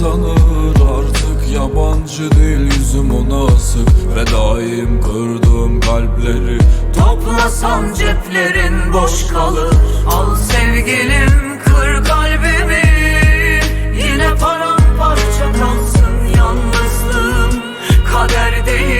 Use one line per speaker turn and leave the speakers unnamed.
tanır Artık yabancı değil yüzüm ona asık. Ve daim kırdığım kalpleri
Toplasan ceplerin boş kalır. Al sevgilim kır kalbimi. Yine paramparça kalsın yalnızlığım. Kader değil